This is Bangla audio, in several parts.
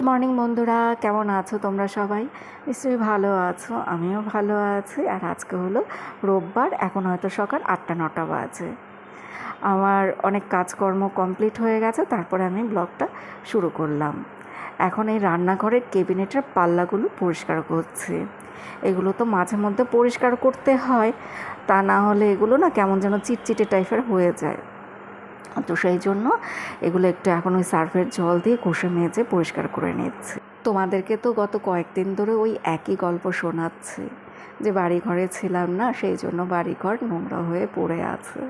গুড মর্নিং বন্ধুরা। কেমন আছো তোমরা সবাই? নিশ্চয়ই ভালো আছো, আমিও ভালো আছি। আর আজকে হলো রোববার, এখন হয়তো সকাল আটটা, নটা বাজে। আমার অনেক কাজকর্ম কমপ্লিট হয়ে গেছে, তারপরে আমি ব্লগটা শুরু করলাম। এখন এই রান্নাঘরের কেবিনেটের পাল্লাগুলো পরিষ্কার করছি। এগুলো তো মাঝে মধ্যে পরিষ্কার করতে হয়, তা না হলে এগুলো না কেমন যেন চিটচিটে টাইপের হয়ে যায়। তো সেই জন্য এগুলো একটু এখন ওই সার্ফের জল দিয়ে ঘষে মেজে পরিষ্কার করে নিচ্ছি। তোমাদেরকে তো গত কয়েকদিন ধরে ওই একই গল্প শোনাচ্ছি যে বাড়ি ঘরে ছিলাম না, সেই জন্য বাড়িঘর নোংরা হয়ে পড়ে আছে।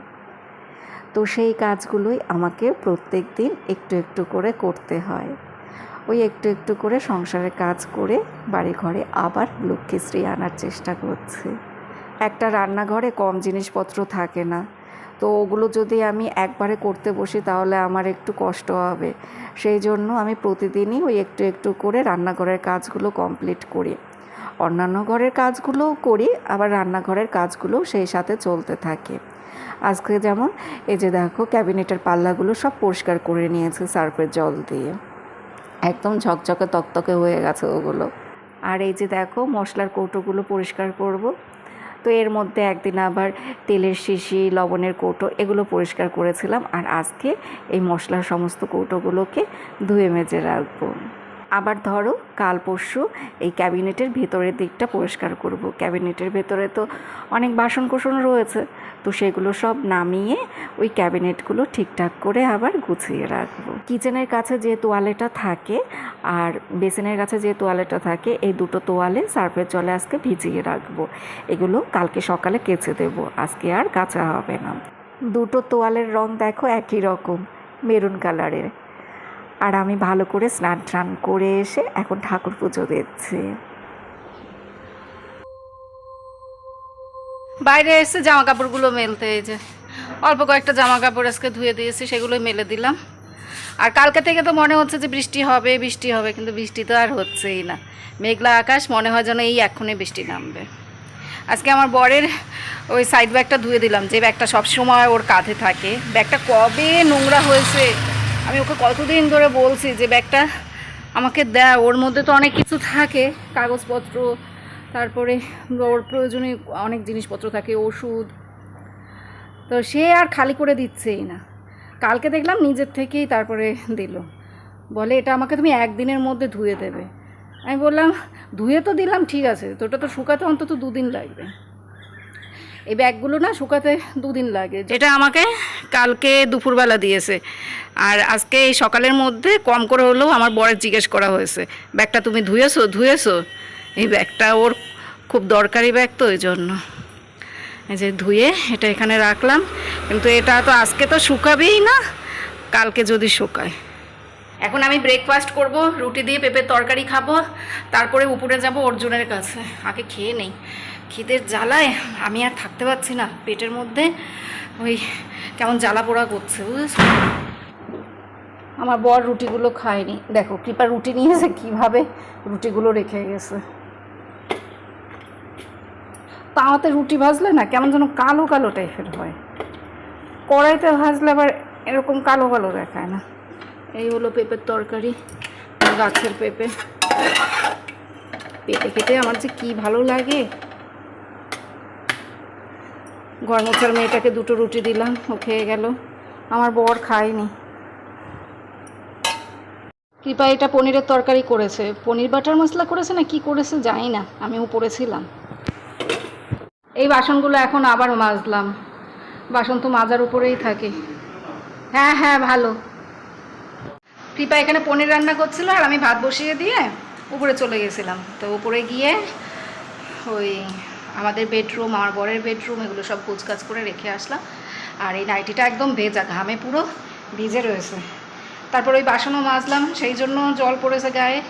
তো সেই কাজগুলোই আমাকে প্রত্যেক দিন একটু একটু করে করতে হয়। ওই একটু একটু করে সংসারের কাজ করে বাড়ি ঘরে আবার লক্ষ্মীশ্রী আনার চেষ্টা করছি। একটা রান্নাঘরে কম জিনিসপত্র থাকে না। তো ওগুলো যদি আমি একবারে করতে বসি তাহলে আমার একটু কষ্ট হবে। সেই জন্য আমি প্রতিদিনই ওই একটু একটু করে রান্নাঘরের কাজগুলো কমপ্লিট করি। অন্যান্য ঘরের কাজগুলোও করি, আবার রান্নাঘরের কাজগুলোও সেই সাথে চলতে থাকে। আজকে যেমন এই যে দেখো ক্যাবিনেটের পাল্লাগুলো সব পরিষ্কার করে নিয়েছে সার্ফের জল দিয়ে। একদম ঝকঝকে তকতকে হয়ে গেছে ওগুলো। আর এই যে দেখো মশলার কৌটোগুলো পরিষ্কার করব। তো এর মধ্যে একদিন আবার তেলের শিশি, লবণের কৌটো এগুলো পরিষ্কার করেছিলাম আর আজকে এই মশলার সমস্ত কৌটোগুলোকে ধুয়ে মেজে রাখব। আবার ধরো কাল পরশু এই ক্যাবিনেটের ভেতরের দিকটা পরিষ্কার করব। ক্যাবিনেটের ভেতরে তো অনেক বাসন কোসন রয়েছে, তো সেগুলো সব নামিয়ে ওই ক্যাবিনেটগুলো ঠিকঠাক করে আবার গুছিয়ে রাখব। কিচেনের কাছে যে তোয়ালেটা থাকে আর বেসিনের কাছে যে তোয়ালেটা থাকে, এই দুটো তোয়ালে সার্ফের জলে আজকে ভিজিয়ে রাখব। এগুলো কালকে সকালে কেচে দেব, আজকে আর কাঁচা হবে না। দুটো তোয়ালের রং দেখো একই রকম, মেরুন কালারের। আর আমি ভালো করে স্নান টান করে এসে এখন ঠাকুর পুজো দিচ্ছি। বাইরে এসে জামা কাপড়গুলো মেলতে এই যে, অল্প কয়েকটা জামা কাপড় আজকে ধুয়ে দিয়েছি, সেগুলো মেলে দিলাম। আর কালকে থেকে তো মনে হচ্ছে যে বৃষ্টি হবে বৃষ্টি হবে, কিন্তু বৃষ্টি তো আর হচ্ছেই না। মেঘলা আকাশ, মনে হয় যেন এই এক্ষুনি বৃষ্টি নামবে। আজকে আমার বরের ওই সাইড ব্যাগটা ধুয়ে দিলাম, যে ব্যাগটা সবসময় ওর কাঁধে থাকে। ব্যাগটা কবে নোংরা হয়েছে? আমি ওকে কতদিন ধরে বলছি যে ব্যাগটা আমাকে দেয়। ওর মধ্যে তো অনেক কিছু থাকে, কাগজপত্র, তারপরে ওর প্রয়োজনীয় অনেক জিনিসপত্র থাকে, ওষুধ। তো সে আর খালি করে দিচ্ছেই না। কালকে দেখলাম নিজের থেকেই তারপরে দিল। বলে, এটা আমাকে তুমি একদিনের মধ্যে ধুয়ে দেবে। আমি বললাম, ধুয়ে তো দিলাম, ঠিক আছে। তো ওটা তো শুকাতে অন্তত দুদিন লাগবে। এই ব্যাগগুলো না শুকাতে দুদিন লাগে। এটা আমাকে কালকে দুপুরবেলা দিয়েছে। আর আজকে এই সকালের মধ্যে কম করে হলেও আমার বরের জিজ্ঞেস করা হয়েছে, ব্যাগটা তুমি ধুয়েছো ধুয়েছো? এই ব্যাগটা ওর খুব দরকারি ব্যাগ তো ওই জন্য এই যে ধুয়ে এটা এখানে রাখলাম। কিন্তু এটা তো আজকে তো শুকাবেই না, কালকে যদি শুকায়। এখন আমি ব্রেকফাস্ট করব, রুটি দিয়ে পেঁপের তরকারি খাব, তারপরে উপরে যাব অর্জুনের কাছে। আগে খেয়ে নেই। খিদের জ্বালায় আমি আর থাকতে পারছি না, পেটের মধ্যে ওই কেমন জ্বালা পোড়া করছে, বুঝেছ? আমার বর রুটিগুলো খায়নি। দেখো, কৃপা রুটি নিয়েছে, কীভাবে রুটিগুলো রেখে গেছে। তাওয়াতে রুটি ভাজলে না কেমন যেন কালো কালো টাইপের হয়। কড়াইতে ভাজলে আবার এরকম কালো কালো দেখায় না। এই হলো পেঁপের তরকারি, গাছের পেঁপে। পেঁপে খেতে আমার যে কী ভালো লাগে। গরমচার মেয়েটাকে দুটো রুটি দিলাম, ও খেয়ে গেল। আমার বর খায়নি। কৃপা এটা পনিরের তরকারি করেছে। পনির বাটার মশলা করেছে না কি করেছে জানি না, আমিও পড়েছিলাম। এই বাসনগুলো এখন আবার মাজলাম। বাসন তো মাজার উপরেই থাকে। হ্যাঁ হ্যাঁ ভালো। কৃপা এখানে পনির রান্না করছিল আর আমি ভাত বসিয়ে দিয়ে উপরে চলে গেছিলাম। তো উপরে গিয়ে ওই আমাদের বেডরুম আমার বরের বেডরুম এগুলো সব কুচকাচ করে রেখে আসলাম। আর এই নাইটিটা একদম ভেজা, ঘামে পুরো ভিজে রয়েছে। তারপর ওই বাসনও মাজলাম, সেই জন্য জল পড়েছে গায়ে।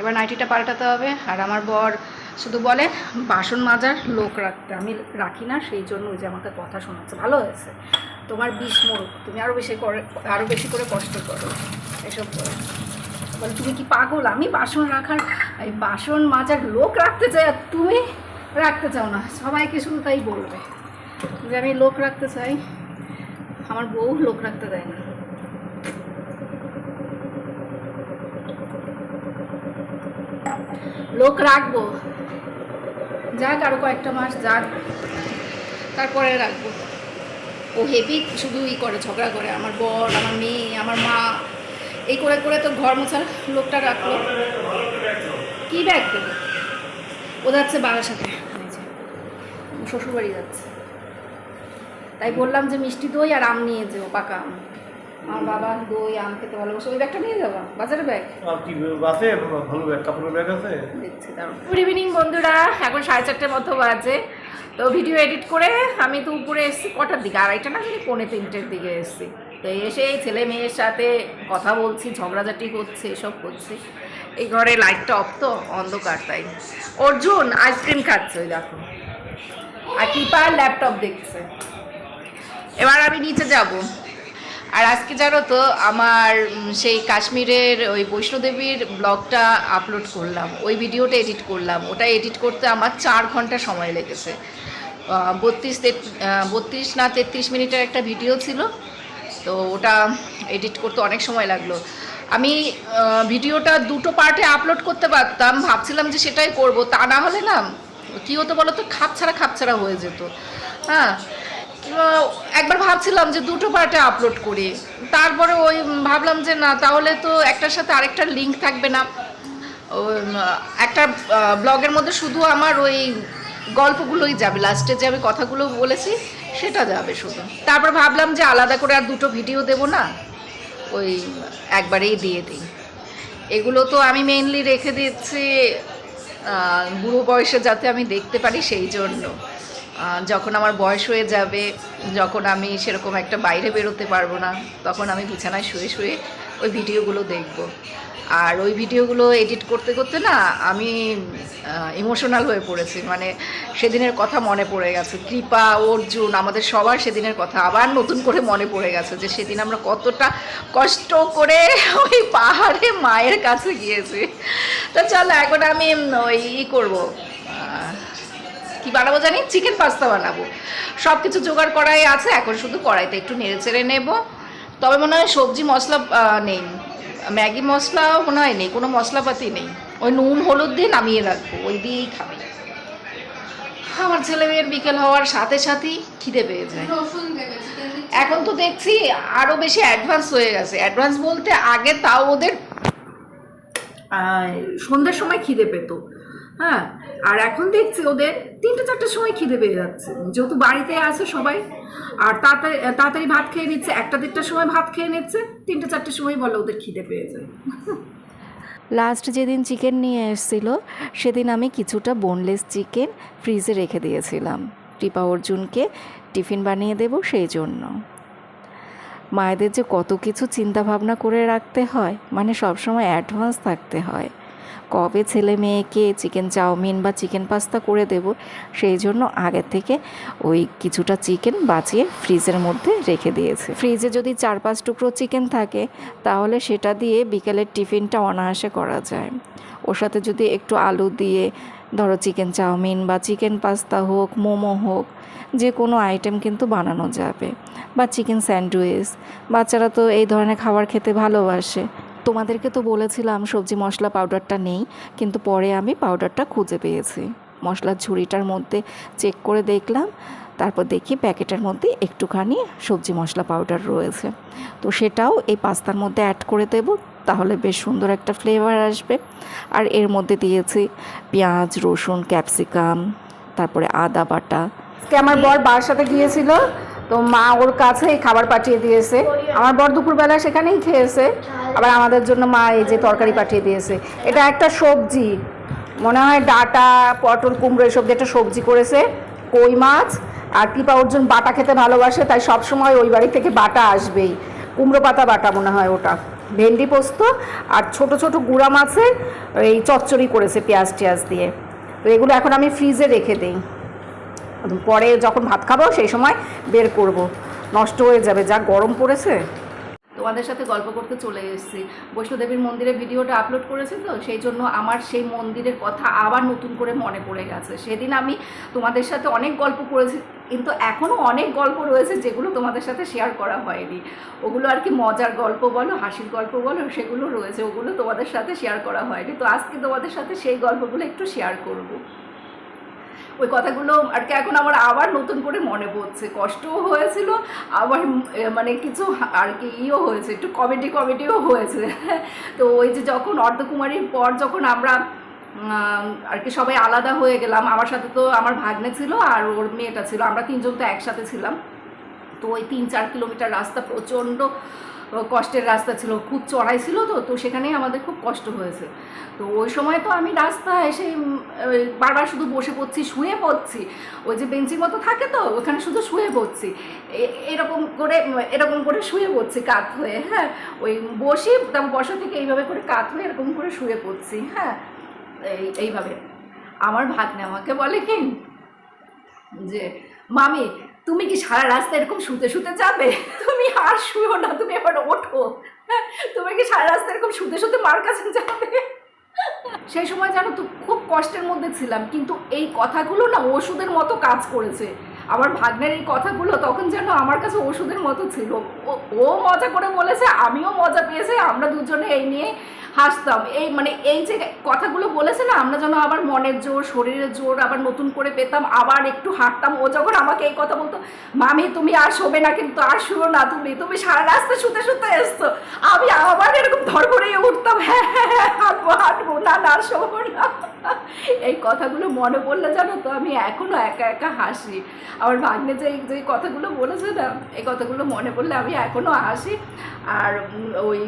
এবার নাইটিটা পাল্টাতে হবে। আর আমার বর শুধু বলে, বাসন মাজার লোক রাখতে, আমি রাখি না, সেই জন্য ওই যে আমাকে কথা শোনাচ্ছে। ভালো হয়েছে? তোমার বিষ মরুক, তুমি আরও বেশি করে আরও বেশি করে কষ্ট করো। এসব করে। বলে, তুমি কি পাগল? আমি বাসন রাখার, এই বাসন মাজার লোক রাখতে চাই, আর তুমি রাখতে চাও না, সবাইকে শুধু তাই বলবে যে আমি লোক রাখতে চাই, আমার বউ লোক রাখতে দেয় না। লোক রাখব, যাক আরও কয়েকটা মাস যাক, তারপরে রাখব। ও হেভি শুধু ই করে, ঝগড়া করে, আমার বর, আমার মেয়ে, আমার মা, এই করে করে তো ঘর মোছার লোকটা রাখল। কি ব্যাগ দেবো? ও যাচ্ছে বাবার সাথে। শ্বশুরবাড়ি যাচ্ছে। তাই বললাম যে মিষ্টি দই আর আম নিয়ে যেও পাকা আম। আমার বাবা দই আম খেতে ভালোবাসে। ওই ব্যাগটা নিয়ে যাব? বাজারের ব্যাগ? কি আছে ভালো ব্যাগ কাপড়ের ব্যাগ আছে? দেখছি গুড ইভিনিং বন্ধুরা। এখন সাড়ে চারটের মতো বাজে। তো ভিডিও এডিট করে আমি তো উপরে এসেছি কটার দিকে? আড়াইটা না জানি পৌনে তিনটের দিকে এসেছি। তো এসে ছেলে মেয়ের সাথে কথা বলছি ঝগড়াঝাটি করছে এসব করছি এই ঘরে লাইটটা অফ তো, অন্ধকার তাই। অর্জুন, আইসক্রিম খাচ্ছে ওই দেখো। আর টিপা ল্যাপটপ দেখছে। এবার আমি নিচে যাব। আর আজকে জানো তো, আমার সেই কাশ্মীরের ওই বৈষ্ণোদেবীর ব্লগটা আপলোড করলাম। ওই ভিডিওটা এডিট করলাম। ওটা এডিট করতে আমার চার ঘণ্টা সময় লেগেছে। বত্রিশ বত্রিশ না তেত্রিশ মিনিটের একটা ভিডিও ছিল। তো ওটা এডিট করতে অনেক সময় লাগল। আমি ভিডিওটা দুটো পার্টে আপলোড করতে পারতাম, ভাবছিলাম যে সেটাই করব। তা না হলে না, কী হতো বলো তো, খাপছাড়া খাপছাড়া হয়ে যেত। হ্যাঁ একবার ভাবছিলাম যে দুটো পার্টে আপলোড করি। তারপরে ওই ভাবলাম যে না, তাহলে তো একটার সাথে আরেকটা লিঙ্ক থাকবে না। একটা ব্লগের মধ্যে শুধু আমার ওই গল্পগুলোই যাবে। লাস্টে যে আমি কথাগুলো বলেছি, সেটা যাবে শুধু। তারপর ভাবলাম যে আলাদা করে আর দুটো ভিডিও দেবো না। ওই একবারেই দিয়ে দিই। এগুলো তো আমি মেইনলি রেখে দিচ্ছি বুড়ো বয়সে যাতে আমি দেখতে পারি সেই জন্য। যখন আমার বয়স হয়ে যাবে, যখন আমি সেরকম একটা বাইরে বেরোতে পারব না, তখন আমি বিছানায় শুয়ে শুয়ে ওই ভিডিওগুলো দেখব। আর ওই ভিডিওগুলো এডিট করতে করতে না আমি ইমোশনাল হয়ে পড়েছি। মানে সেদিনের কথা মনে পড়ে গেছে। কৃপা, অর্জুন, আমাদের সবার সেদিনের কথা। আবার নতুন করে মনে পড়ে গেছে যে সেদিন আমরা কতটা কষ্ট করে ওই পাহাড়ে মায়ের কাছে গিয়েছি। তো চলো, এখন আমি ওই ই করব। কি বানাবো জানি? চিকেন পাস্তা বানাবো। সব কিছু জোগাড় করাই আছে, এখন শুধু কড়াইতে একটু নেড়ে চেড়ে নেব। তবে মনে হয় সবজি মশলা নেই। ম্যাগি মশলা মনে হয় নেই কোনো মশলাপাতি নেই। ওই নুন হলুদ দিয়ে নামিয়ে রাখব ওই দিয়েই খাবে। আমার ছেলে মেয়ের বিকেল হওয়ার সাথে সাথেই খিদে পেয়ে যায়। এখন তো দেখছি আরও বেশি অ্যাডভান্স হয়ে গেছে। অ্যাডভান্স বলতে আগে তাও ওদের সন্ধ্যার সন্ধ্যের সময় খিদে পেত। হ্যাঁ আর এখন দেখছি ওদের তিনটে চারটের সময় খিদে পেয়ে যাচ্ছে। যেহেতু বাড়িতে আছে সবাই, আর তাড়াতাড়ি তাড়াতাড়ি ভাত খেয়ে নিচ্ছে, একটা দেড়টার সময় ভাত খেয়ে নিচ্ছে, তিনটে চারটের সময় বলে ওদের খিদে পেয়ে যায়। লাস্ট যেদিন চিকেন নিয়ে এসেছিল, সেদিন আমি কিছুটা বোনলেস চিকেন ফ্রিজে রেখে দিয়েছিলাম। টিপা অর্জুনকে টিফিন বানিয়ে দেব সেই জন্য। মায়েদের যে কত কিছু চিন্তা ভাবনা করে রাখতে হয় মানে সবসময় অ্যাডভান্স থাকতে হয়। কবে ছেলে মেয়েকে চিকেন চাউমিন বা চিকেন পাস্তা করে দেব, সেই জন্য আগের থেকে ওই কিছুটা চিকেন বাঁচিয়ে ফ্রিজের মধ্যে রেখে দিয়েছে। ফ্রিজে যদি চার পাঁচ টুকরো চিকেন থাকে, তাহলে সেটা দিয়ে বিকেলের টিফিনটা অনায়াসে করা যায়। ওর সাথে যদি একটু আলু দিয়ে, ধরো চিকেন চাউমিন বা চিকেন পাস্তা হোক, মোমো হোক, যে কোনো আইটেম কিন্তু বানানো যাবে। বা চিকেন স্যান্ডউইচ, বাচ্চারা তো এই ধরনের খাবার খেতে ভালোবাসে। তোমাদেরকে তো বলেছিলাম সবজি মশলা পাউডারটা নেই, কিন্তু পরে আমি পাউডারটা খুঁজে পেয়েছি। মশলার ঝুড়িটার মধ্যে চেক করে দেখলাম, তারপর দেখি প্যাকেটের মধ্যে একটুখানি সবজি মশলা পাউডার রয়েছে। তো সেটাও এই পাস্তার মধ্যে অ্যাড করে দেব, তাহলে বেশ সুন্দর একটা ফ্লেভার আসবে। আর এর মধ্যে দিয়েছি পেঁয়াজ, রসুন, ক্যাপসিকাম, তারপরে আদা বাটা। আমার বর বার সাথে গিয়েছিল তো মা ওর কাছেই খাবার পাঠিয়ে দিয়েছে। আমার বর দুপুরবেলা সেখানেই খেয়েছে। আবার আমাদের জন্য মা এই যে তরকারি পাঠিয়ে দিয়েছে। এটা একটা সবজি। মনে হয় ডাটা, পটল, কুমড়ো এসব দিয়ে একটা সবজি করেছে। কই মাছ। আর কৃপা অর্জুন বাটা খেতে ভালোবাসে, তাই সব সময় ওই বাড়ি থেকে বাটা আসবেই। কুমড়ো পাতা বাটা মনে হয় ওটা। ভেন্ডি পোস্ত আর ছোট ছোট গুঁড়া মাছের এই চচ্চড়ি করেছে পেঁয়াজ টিয়াজ দিয়ে। তো এগুলো এখন আমি ফ্রিজে রেখে দিই। পরে যখন ভাত খাব, সেই সময় বের করব। নষ্ট হয়ে যাবে, যা গরম পড়েছে। তোমাদের সাথে গল্প করতে চলে এসেছি। বৈষ্ণোদেবীর মন্দিরে ভিডিওটা আপলোড করেছি তো, সেই জন্য আমার সেই মন্দিরের কথা আবার নতুন করে মনে পড়ে গেছে। সেদিন আমি তোমাদের সাথে অনেক গল্প করেছি, কিন্তু এখনও অনেক গল্প রয়েছে যেগুলো তোমাদের সাথে শেয়ার করা হয়নি। ওগুলো আর কি মজার গল্প বলো, হাসির গল্প বলো, সেগুলো রয়েছে, ওগুলো তোমাদের সাথে শেয়ার করা হয়নি। তো আজকে তোমাদের সাথে সেই গল্পগুলো একটু শেয়ার করব। ওই কথাগুলো আর কি এখন আমার আবার নতুন করে মনে পড়ছে। কষ্টও হয়েছিল, আবার মানে কিছু আর কি ইও হয়েছে, একটু কমেডি কমেডিও হয়েছে। তো ওই যে যখন অর্ধকুমারীর পর যখন আমরা আর কি সবাই আলাদা হয়ে গেলাম, আমার সাথে তো আমার ভাগ্নে ছিল আর ওর মেয়েটা ছিল, আমরা তিনজন তো একসাথে ছিলাম। তো ওই তিন চার কিলোমিটার রাস্তা প্রচণ্ড কষ্টের রাস্তা ছিল, খুব চড়াই ছিল তো তো সেখানেই আমাদের খুব কষ্ট হয়েছে। তো ওই সময় তো আমি রাস্তা এসে বারবার শুধু বসে পড়ছি, শুয়ে পড়ছি। ওই যে বেঞ্চির মতো থাকে তো, ওখানে শুধু শুয়ে পড়ছি। এরকম করে এরকম করে শুয়ে পড়ছি কাত হয়ে হ্যাঁ। ওই বসি, তারপর বসা থেকে এইভাবে করে কাত হয়ে এরকম করে শুয়ে পড়ছি হ্যাঁ। এই, এইভাবে। আমার ভাগ্নে আমাকে বলে কি? যে, মামি তুমি কি সারা রাস্তা এরকম শুতে শুতে যাবে? তুমি আর শুয়েও না, তুমি এবার ওঠো। তুমি কি সারা রাস্তা এরকম শুতে শুতে মার কাছে যাবে? সেই সময় জানো তো, খুব কষ্টের মধ্যে ছিলাম, কিন্তু এই কথাগুলো না ওষুধের মতো কাজ করেছে। আমার ভাগ্নের এই কথাগুলো তখন যেন আমার কাছে ওষুধের মতো ছিল। ও- ও মজা করে বলেছে, আমিও মজা পেয়েছি, আমরা দুজনে এই নিয়ে হাসতাম। এই মানে এই যে কথাগুলো বলেছে না, আমরা যেন আবার মনের জোর, শরীরের জোর আবার নতুন করে পেতাম, আবার একটু হাঁটতাম। ও যখন আমাকে এই কথা বলতো, মামি, তুমি আর শোবে না, কিন্তু আর শুও না তুমি তুমি সারা রাস্তা শুতে শুতে এসছো। আমি আবার এরকম ধর করে উঠতাম হ্যাঁ হ্যাঁ হ্যাঁ হাঁটবো হাঁটবো, না না, শোবো না। এই কথাগুলো মনে পড়লে জানো তো, আমি এখনও একা একা হাসি। আমার ভাগ্নে যে যে কথাগুলো বলেছে না, এই কথাগুলো মনে পড়লে আমি এখনও হাসি। আর ওই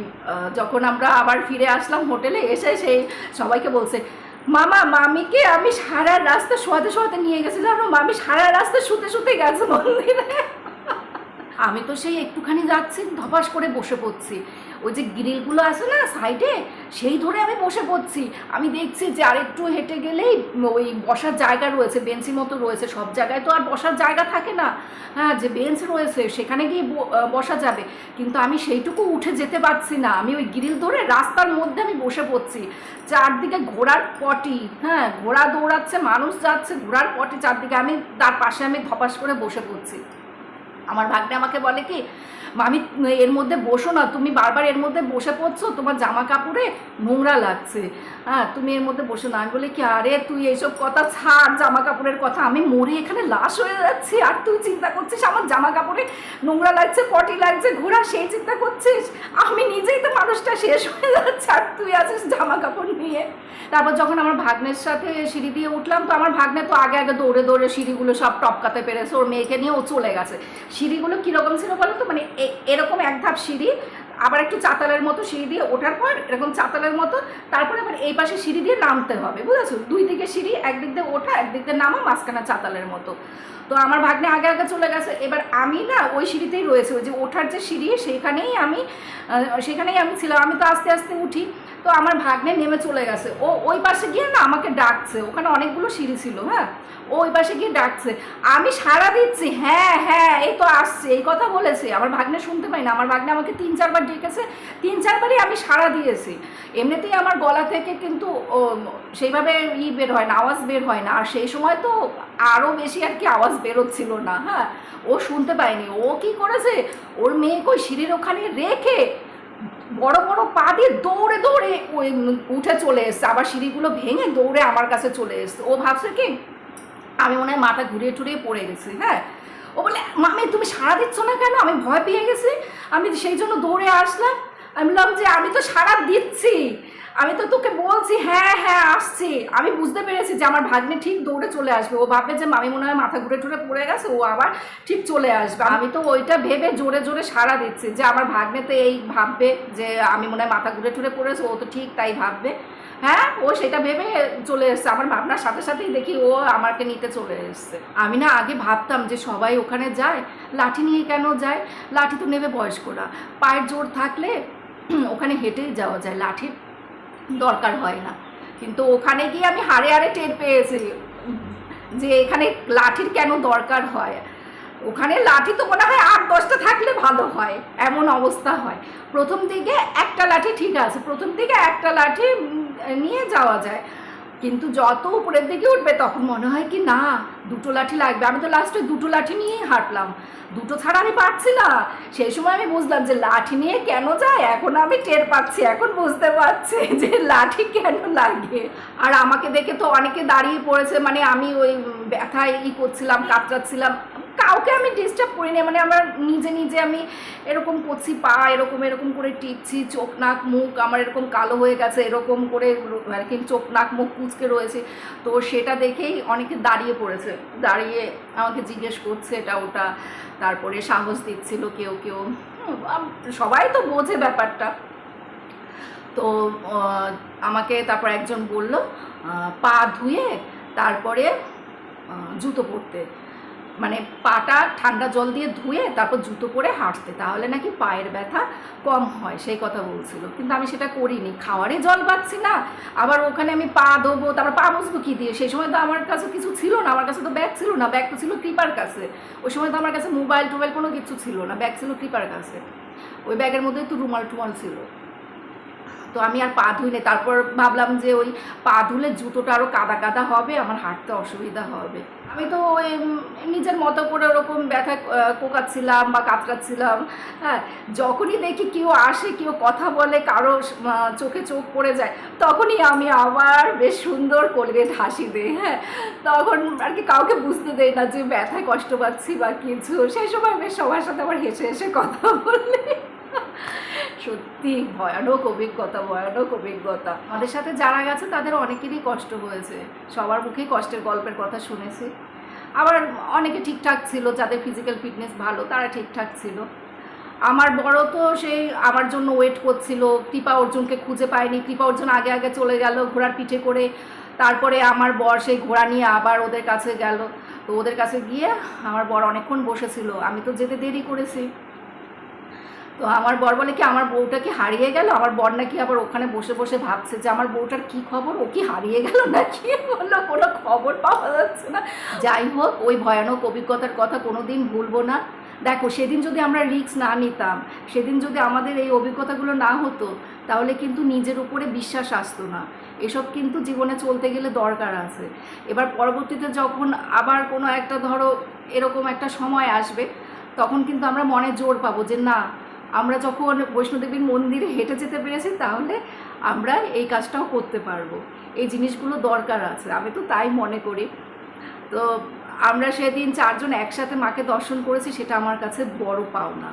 যখন আমরা আবার ফিরে আসলাম হোটেলে, এসে সেই সবাইকে বলছে, মামা, মামিকে আমি সারা রাস্তা শোয়াতে শোয়াতে নিয়ে গেছি জানো? মামি সারা রাস্তা শুতে শুতে গেছে মন্দিরে। আমি তো সেই একটুখানি যাচ্ছি, ধপাস করে বসে পড়ছি। ওই যে গ্রিলগুলো আছে না সাইডে, সেই ধরে আমি বসে পড়ছি। আমি দেখছি যে আরেকটু হেঁটে গেলেই ওই বসার জায়গা রয়েছে বেঞ্চি মতো রয়েছে। সব জায়গায় তো আর বসার জায়গা থাকে না। হ্যাঁ যে বেঞ্চ রয়েছে, সেখানে গিয়ে বসা যাবে। কিন্তু আমি সেইটুকু উঠে যেতে পারছি না। আমি ওই গ্রিল ধরে রাস্তার মধ্যে আমি বসে পড়ছি। চারদিকে ঘোড়ার পটি হ্যাঁ ঘোড়া দৌড়াচ্ছে, মানুষ যাচ্ছে ঘোড়ার পটি চারদিকে। আমি তার পাশে আমি ধপাস করে বসে পড়ছি। আমার ভাগ্নে আমাকে বলে কি, মামি, এর মধ্যে বসো না, তুমি বারবার এর মধ্যে বসে পড়ছো, তোমার জামা কাপড়ে নোংরা লাগছে। হ্যাঁ তুমি এর মধ্যে বসো না। আমি বলি, কি আরে, তুই এইসব কথা ছাড় জামা কাপড়ের কথা। আমি মরে এখানে লাশ হয়ে যাচ্ছি, আর তুই চিন্তা করছিস আমার জামা কাপড়ে নোংরা লাগছে, পটি লাগছে ঘোরা সেই চিন্তা করছিস? আমি নিজেই তো মানুষটা শেষ হয়ে যাচ্ছে, আর তুই আছিস জামা কাপড় নিয়ে। তারপর যখন আমার ভাগ্নের সাথে সিঁড়ি দিয়ে উঠলাম, তো আমার ভাগ্নে তো আগে আগে দৌড়ে দৌড়ে সিঁড়িগুলো সব টপকাতে পেরেছে, ওর মেয়েকে নিয়ে ও চলে গেছে। সিঁড়িগুলো কীরকম ছিল বলো তো? মানে এরকম এক ধাপ সিঁড়ি, আবার একটু চাতালের মতো সিঁড়ি দিয়ে ওঠার পর এরকম চাতালের মতো, তারপরে আবার এই পাশে সিঁড়ি দিয়ে নামতে হবে, বুঝেছ? দুই দিকে সিঁড়ি, একদিক দিয়ে ওঠা, একদিক দিয়ে নামা, মাঝখানে চাতালের মতো। তো আমার ভাগ্নে আগে আগে চলে গেছে। এবার আমি না ওই সিঁড়িতেই রয়েছে, ওই যে ওঠার যে সিঁড়ি, সেইখানেই আমি সেখানেই আমি ছিলাম। আমি তো আস্তে আস্তে উঠি। তো আমার ভাগ্নে নেমে চলে গেছে। ও ওই পাশে গিয়ে না আমাকে ডাকছে। ওখানে অনেকগুলো সিঁড়ি ছিল হ্যাঁ? ও ওই পাশে গিয়ে ডাকছে। আমি সাড়া দিচ্ছি হ্যাঁ হ্যাঁ এই তো আসছে, এই কথা বলেছে। আমার ভাগ্নে শুনতে পাই না। আমার ভাগ্নে আমাকে তিন, চারবার ডেকেছে। তিন, চারবারই আমি সাড়া দিয়েছি। এমনিতেই আমার গলা থেকে কিন্তু সেইভাবে ই বের হয় না, আওয়াজ বের হয় না। আর সেই সময় তো আরও বেশি আর কি আওয়াজ বেরোচ্ছিল না হ্যাঁ? ও শুনতে পায়নি। ও কি করেছে? ওর মেয়েকে ওই সিঁড়ির ওখানে রেখে বড় বড় পা দিয়ে দৌড়ে দৌড়ে ওই উঠে চলে এসছে, আবার সিঁড়িগুলো ভেঙে দৌড়ে আমার কাছে চলে এসছে। ও ভাবছে কি, আমি মনে হয় মাথা ঘুরিয়ে টুরিয়ে পড়ে গেছি হ্যাঁ? ও বলে, মামি, তুমি সাড়া দিচ্ছ না কেন? আমি ভয় পেয়ে গেছি। আমি সেই জন্য দৌড়ে আসলাম। আমি বললাম যে, আমি তো সাড়া দিচ্ছি। আমি তো তোকে বলছি হ্যাঁ হ্যাঁ আসছি। আমি বুঝতে পেরেছি যে আমার ভাগ্নে ঠিক দৌড়ে চলে আসবে। ও ভাববে যে মামি মনে হয় মাথা ঘুরে টুরে পড়ে গেছে, ও আবার ঠিক চলে আসবে। আমি তো ওইটা ভেবে জোরে জোরে সাড়া দিচ্ছি যে আমার ভাগ্নে তো এই ভাববে যে আমি মনে হয় মাথা ঘুরে টুরে পড়েছে, ও তো ঠিক তাই ভাববে। হ্যাঁ ও সেটা ভেবে চলে এসছে। আমার ভাবনার সাথে সাথেই দেখি ও আমাকে নিতে চলে এসছে। আমি না আগে ভাবতাম যে সবাই ওখানে যায়, লাঠি নিয়ে কেন যায়? লাঠি তো নেবে বয়স্করা। পায়ের জোর থাকলে ওখানে হেঁটেই যাওয়া যায়। লাঠির দরকার হয় না। কিন্তু ওখানে গিয়ে আমি হারে হারে টের পেয়েছি যে এখানে লাঠির কেন দরকার হয়। ওখানে লাঠি তো মনে হয় আট, দশটা থাকলে ভালো হয়, এমন অবস্থা হয়। প্রথম দিকে একটা লাঠি ঠিক আছে, প্রথম দিকে একটা লাঠি নিয়ে যাওয়া যায়। কিন্তু যত উপরের দিকে উঠবে তখন মনে হয় কি না, দুটো লাঠি লাগবে। আমি তো লাস্টে দুটো লাঠি নিয়েই হাঁটলাম। দুটো ছাড়া আমি পারছি না। সেই সময় আমি বুঝলাম যে লাঠি নিয়ে কেন যায়? এখন আমি টের পাচ্ছি, এখন বুঝতে পারছি যে লাঠি কেন লাগে। আর আমাকে দেখে তো অনেকে দাঁড়িয়ে পড়েছে মানে আমি ওই ব্যথায় ই করছিলাম, কাতরাচ্ছিলাম। কাউকে আমি ডিস্টার্ব করি করিনি মানে আমার নিজে নিজে আমি এরকম করছি পা, এরকম এরকম করে টিপছি, চোখ, নাক, মুখ, আমার এরকম কালো হয়ে গেছে, এরকম করে আর কি, চোখ, নাক, মুখ কুচকে রয়েছে। তো সেটা দেখেই অনেকে দাঁড়িয়ে পড়েছে। দাঁড়িয়ে আমাকে জিজ্ঞেস করছে, এটা ওটা? তারপরে সাহস দিচ্ছিল কেউ কেউ। সবাই তো বোঝে ব্যাপারটা। তো আমাকে তারপর একজন বলল পা ধুয়ে তারপরে জুতো পরতে। মানে পাটা ঠান্ডা জল দিয়ে ধুয়ে তারপর জুতো পরে হাঁটতে। তাহলে নাকি পায়ের ব্যথা কম হয়, সেই কথা বলছিল। কিন্তু আমি সেটা করিনি। খাওয়ারে জল পাচ্ছি না। আবার ওখানে আমি পা দেবো তারপর পা বসবো কী দিয়ে? সেই সময় তো আমার কাছে কিছু ছিল না। আমার কাছে তো ব্যাগ ছিল না। ব্যাগ তো ছিল কৃপার কাছে। ওই সময় তো আমার কাছে মোবাইল টোবাইল কোনো কিছু ছিল না। ব্যাগ ছিল কৃপার কাছে। ওই ব্যাগের মধ্যে তো রুমাল টুমাল ছিল। তো আমি আর পা ধুইনি তারপর ভাবলাম যে ওই পা ধুলে জুতোটা আরও কাদা কাদা হবে, আমার হাঁটতে অসুবিধা হবে। আমি তো ওই নিজের মতো করে ওরকম ব্যথা কোকাচ্ছিলাম বা কাতরাচ্ছিলাম হ্যাঁ। যখনই দেখি কেউ আসে, কেউ কথা বলে, কারও চোখে চোখ পড়ে যায়, তখনই আমি আবার বেশ সুন্দর কোলগেট হাসি দিই হ্যাঁ। তখন আর কি কাউকে বুঝতে দেয় না যে ব্যথায় কষ্ট পাচ্ছি বা কিছু। সেই সময় বেশ সবার সাথে আবার হেসে হেসে কথা বলি। সত্যি ভয়ানক অভিজ্ঞতা ভয়ানক অভিজ্ঞতা। আমাদের সাথে যারা গেছে, তাদের অনেকেরই কষ্ট হয়েছে। সবার মুখেই কষ্টের গল্পের কথা শুনেছি। আবার অনেকে ঠিকঠাক ছিল, যাদের ফিজিক্যাল ফিটনেস ভালো, তারা ঠিকঠাক ছিল। আমার বড় তো সেই আমার জন্য ওয়েট করছিল। কৃপা অর্জুনকে খুঁজে পায়নি কৃপা অর্জুন আগে আগে চলে গেল ঘোড়ার পিঠে করে। তারপরে আমার বর সেই ঘোড়া নিয়ে আবার ওদের কাছে গেল। তো ওদের কাছে গিয়ে আমার বর অনেকক্ষণ বসেছিল। আমি তো যেতে দেরি করেছি। তো আমার বর বলে কি, আমার বউটা কি হারিয়ে গেল? আমার বর নাকি আবার ওখানে বসে বসে ভাবছে যে, আমার বউটার কি খবর? ও কি হারিয়ে গেল নাকি? বলল, কোনো খবর পাওয়া যাচ্ছে না। যাই হোক, ওই ভয়ানক অভিজ্ঞতার কথা কোনোদিন ভুলবো না। দেখো, সেদিন যদি আমরা রিস্ক না নিতাম, সেদিন যদি আমাদের এই অভিজ্ঞতাগুলো না হতো, তাহলে কিন্তু নিজের উপরে বিশ্বাস আসতো না। এসব কিন্তু জীবনে চলতে গেলে দরকার আছে। এবার পরবর্তীতে যখন আবার কোনো একটা, ধরো, এরকম একটা সময় আসবে, তখন কিন্তু আমরা মনে জোর পাবো যে, না আমরা যখন বৈষ্ণোদেবীর মন্দিরে হেঁটে যেতে পেরেছি, তাহলে আমরা এই কাজটাও করতে পারব। এই জিনিসগুলো দরকার আছে, আমি তো তাই মনে করি। তো আমরা সেদিন চারজন একসাথে মাকে দর্শন করেছি, সেটা আমার কাছে বড় পাওনা।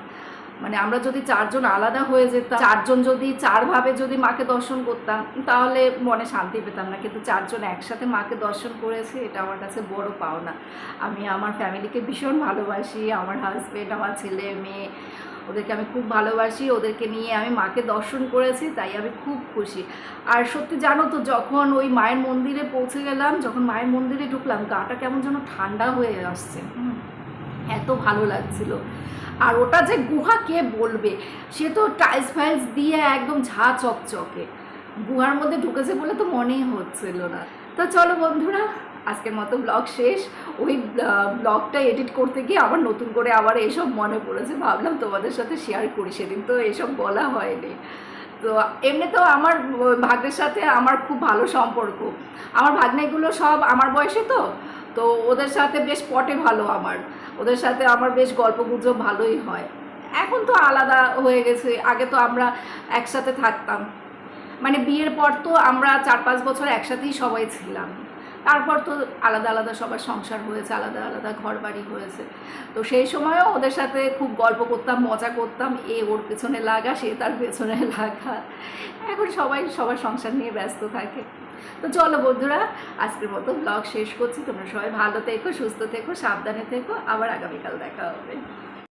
মানে আমরা যদি চারজন আলাদা হয়ে যেতাম, চারজন যদি চারভাবে যদি মাকে দর্শন করতাম, তাহলে মনে শান্তি পেতাম না। কিন্তু চারজন একসাথে মাকে দর্শন করেছি, এটা আমার কাছে বড় পাওনা। আমি আমার ফ্যামিলিকে ভীষণ ভালোবাসি, আমার হাজব্যান্ড আমার ছেলে, মেয়ে। ওদেরকে আমি খুব ভালোবাসি ওদেরকে নিয়ে আমি মাকে দর্শন করেছি তাই আমি খুব খুশি। আর সত্যি জানো তো যখন ওই মায়ের মন্দিরে পৌঁছে গেলাম যখন মায়ের মন্দিরে ঢুকলাম গাটা কেমন যেন ঠান্ডা হয়ে আসছে। এত ভালো লাগছিল। আর ওটা যে গুহা কে বলবে? সে তো টাইলস ফাইলস দিয়ে একদম ঝা চকচকে। গুহার মধ্যে ঢুকেছে বলে তো মনেই হচ্ছিল না। তো চলো বন্ধুরা আজকের মতো ব্লগ শেষ। ওই ব্লগটা এডিট করতে গিয়ে আবার নতুন করে আবার এসব মনে পড়েছে। ভাবলাম তোমাদের সাথে শেয়ার করি। সেদিন তো এসব বলা হয়নি। তো এমনিতেও আমার ভাগ্নের সাথে আমার খুব ভালো সম্পর্ক। আমার ভাগ্নেগুলো সব আমার বয়সে তো? তো ওদের সাথে বেশ পটে ভালো আমার। ওদের সাথে আমার বেশ গল্প গুজব ভালোই হয়। এখন তো আলাদা হয়ে গেছে। আগে তো আমরা একসাথে থাকতাম। মানে বিয়ের পর তো আমরা চার পাঁচ বছর একসাথেই সবাই ছিলাম। তারপর তো আলাদা আলাদা সবার সংসার হয়েছে, আলাদা আলাদা ঘর বাড়ি হয়েছে। তো সেই সময়ও ওদের সাথে খুব গল্প করতাম, মজা করতাম, এ ওর পেছনে লাগা, সে তার পেছনে লাগা। এখন সবাই, সবার সংসার নিয়ে ব্যস্ত থাকে। তো চলো বন্ধুরা, আজকের মতো ব্লগ শেষ করছি। তোমরা সবাই ভালো থেকো, সুস্থ থেকো, সাবধানে থেকো। আবার আগামীকাল দেখা হবে।